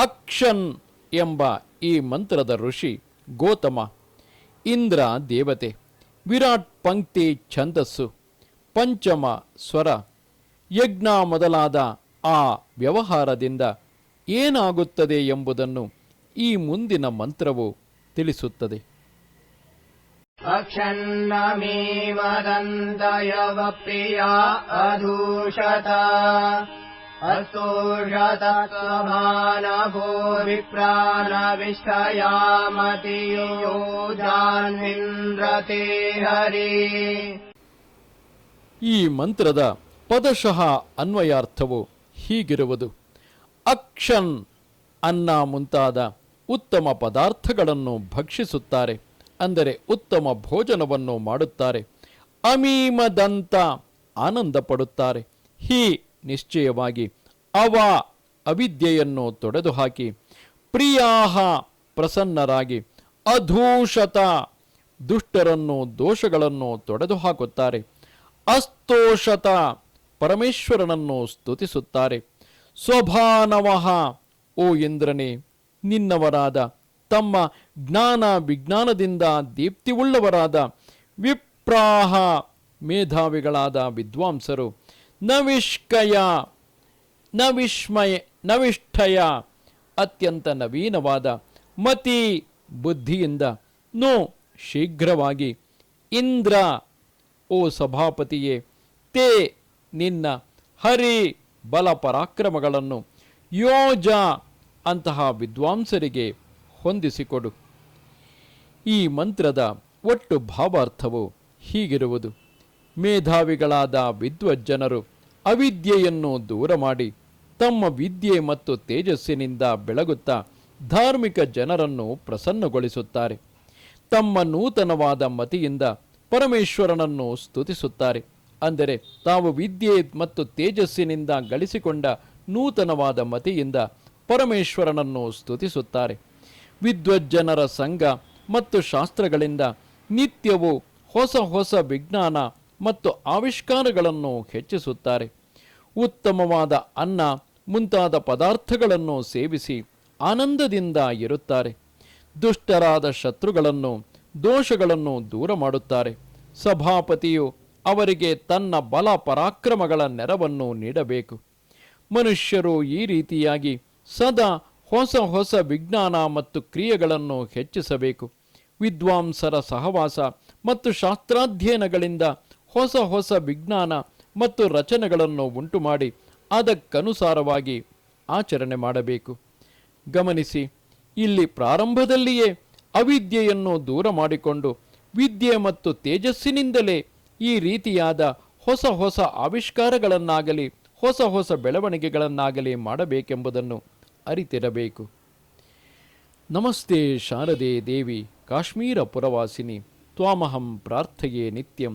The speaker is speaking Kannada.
ಅಕ್ಷನ್ ಎಂಬ ಈ ಮಂತ್ರದ ಋಷಿ ಗೌತಮ, ಇಂದ್ರ ದೇವತೆ, ವಿರಾಟ್ ಪಂಕ್ತಿ ಛಂದಸ್ಸು, ಪಂಚಮ ಸ್ವರ, ಯಜ್ಞ ಮೊದಲಾದ ಆ ವ್ಯವಹಾರದಿಂದ ಏನಾಗುತ್ತದೆ ಎಂಬುದನ್ನು ಈ ಮುಂದಿನ ಮಂತ್ರವು ತಿಳಿಸುತ್ತದೆ. ಅಕ್ಷನ್ನಮೀ ಪ್ರಿಯ ಅಧೂಷತ. अस्तोषत स्वमानभूरिप्राणविष्टयामतियोजान्विन्द्रते हरि ಈ ಮಂತ್ರದ ಪದಶಃ ಅನ್ವಯಾರ್ಥವು ಹೀಗಿರುವುದು ಅಕ್ಷನ್ ಅನ್ನ ಮುಂತಾದ ಉತ್ತಮ ಪದಾರ್ಥಗಳನ್ನು ಭಕ್ಷಿಸುತ್ತಾರೆ ಅಂದರೆ ಉತ್ತಮ ಭೋಜನವನ್ನು ಮಾಡುತ್ತಾರೆ ಅಮೀಮದಂತ ಆನಂದ ಪಡುತ್ತಾರೆ ಹೀ ನಿಶ್ಚಯವಾಗಿ ಅವ ಅವಿದ್ಯೆಯನ್ನು ತೊಡೆದುಹಾಕಿ ಪ್ರಿಯಾಹ ಪ್ರಸನ್ನರಾಗಿ ಅಧೂಷತ ದುಷ್ಟರನ್ನು ದೋಷಗಳನ್ನು ತೊಡೆದು ಹಾಕುತ್ತಾರೆ ಅಸ್ತೋಷತ ಪರಮೇಶ್ವರನನ್ನು ಸ್ತುತಿಸುತ್ತಾರೆ. ಸ್ವಭಾನವಃ ಓ ಇಂದ್ರನೇ, ನಿನ್ನವರಾದ, ತಮ್ಮ ಜ್ಞಾನ ವಿಜ್ಞಾನದಿಂದ ದೀಪ್ತಿವುಳ್ಳವರಾದ ವಿಪ್ರಾಹ ಮೇಧಾವಿಗಳಾದ ವಿದ್ವಾಂಸರು ನವಿಷ್ಕಯ, ನವಿಷ್ಮಯ, ನವಿಷ್ಠಯ, ಅತ್ಯಂತ ನವೀನವಾದ ಮತಿ ಬುದ್ಧಿಯಿಂದ ನೋ ಶೀಘ್ರವಾಗಿ ಇಂದ್ರ, ಓ ಸಭಾಪತಿಯೇ, ತೇ ನಿನ್ನ ಹರಿ ಬಲ ಪರಾಕ್ರಮಗಳನ್ನು ಯೋಜ ಅಂತಹ ವಿದ್ವಾಂಸರಿಗೆ ಹೊಂದಿಸಿಕೊಡು. ಈ ಮಂತ್ರದ ಒಟ್ಟು ಭಾವಾರ್ಥವು ಹೀಗಿರುವುದು. ಮೇಧಾವಿಗಳಾದ ವಿದ್ವಜ್ಜನರು ಅವಿದ್ಯೆಯನ್ನು ದೂರ ಮಾಡಿ ತಮ್ಮ ವಿದ್ಯೆ ಮತ್ತು ತೇಜಸ್ಸಿನಿಂದ ಬೆಳಗುತ್ತಾ ಧಾರ್ಮಿಕ ಜನರನ್ನು ಪ್ರಸನ್ನಗೊಳಿಸುತ್ತಾರೆ. ತಮ್ಮ ನೂತನವಾದ ಮತಿಯಿಂದ ಪರಮೇಶ್ವರನನ್ನು ಸ್ತುತಿಸುತ್ತಾರೆ. ಅಂದರೆ ತಾವು ವಿದ್ಯೆ ಮತ್ತು ತೇಜಸ್ಸಿನಿಂದ ಗಳಿಸಿಕೊಂಡ ನೂತನವಾದ ಮತಿಯಿಂದ ಪರಮೇಶ್ವರನನ್ನು ಸ್ತುತಿಸುತ್ತಾರೆ. ವಿದ್ವಜ್ಜನರ ಸಂಘ ಮತ್ತು ಶಾಸ್ತ್ರಗಳಿಂದ ನಿತ್ಯವೂ ಹೊಸ ಹೊಸ ವಿಜ್ಞಾನ ಮತ್ತು ಆವಿಷ್ಕಾರಗಳನ್ನು ಹೆಚ್ಚಿಸುತ್ತಾರೆ. ಉತ್ತಮವಾದ ಅನ್ನ, ಮುಂತಾದ ಪದಾರ್ಥಗಳನ್ನು ಸೇವಿಸಿ ಆನಂದದಿಂದ ಇರುತ್ತಾರೆ. ದುಷ್ಟರಾದ ಶತ್ರುಗಳನ್ನು, ದೋಷಗಳನ್ನು ದೂರ ಮಾಡುತ್ತಾರೆ. ಸಭಾಪತಿಯು ಅವರಿಗೆ ತನ್ನ ಬಲ ಪರಾಕ್ರಮಗಳ ನೆರವನ್ನು ನೀಡಬೇಕು. ಮನುಷ್ಯರು ಈ ರೀತಿಯಾಗಿ ಸದಾ ಹೊಸ ಹೊಸ ವಿಜ್ಞಾನ ಮತ್ತು ಕ್ರಿಯೆಗಳನ್ನು ಹೆಚ್ಚಿಸಬೇಕು. ವಿದ್ವಾಂಸರ ಸಹವಾಸ ಮತ್ತು ಶಾಸ್ತ್ರಾಧ್ಯಯನಗಳಿಂದ ಹೊಸ ಹೊಸ ವಿಜ್ಞಾನ ಮತ್ತು ರಚನೆಗಳನ್ನು ಉಂಟುಮಾಡಿ ಅದಕ್ಕನುಸಾರವಾಗಿ ಆಚರಣೆ ಮಾಡಬೇಕು. ಗಮನಿಸಿ, ಇಲ್ಲಿ ಪ್ರಾರಂಭದಲ್ಲಿಯೇ ಅವಿದ್ಯೆಯನ್ನು ದೂರ ಮಾಡಿಕೊಂಡು ವಿದ್ಯೆ ಮತ್ತು ತೇಜಸ್ಸಿನಿಂದಲೇ ಈ ರೀತಿಯಾದ ಹೊಸ ಹೊಸ ಆವಿಷ್ಕಾರಗಳನ್ನಾಗಲಿ, ಹೊಸ ಹೊಸ ಬೆಳವಣಿಗೆಗಳನ್ನಾಗಲಿ ಮಾಡಬೇಕೆಂಬುದನ್ನು ಅರಿತಿರಬೇಕು. ನಮಸ್ತೆ ಶಾರದೆ ದೇವಿ, ಕಾಶ್ಮೀರ ಪುರವಾಸಿನಿ, ತ್ವಾಮಹಂ ಪ್ರಾರ್ಥೆಯೇ ನಿತ್ಯಂ.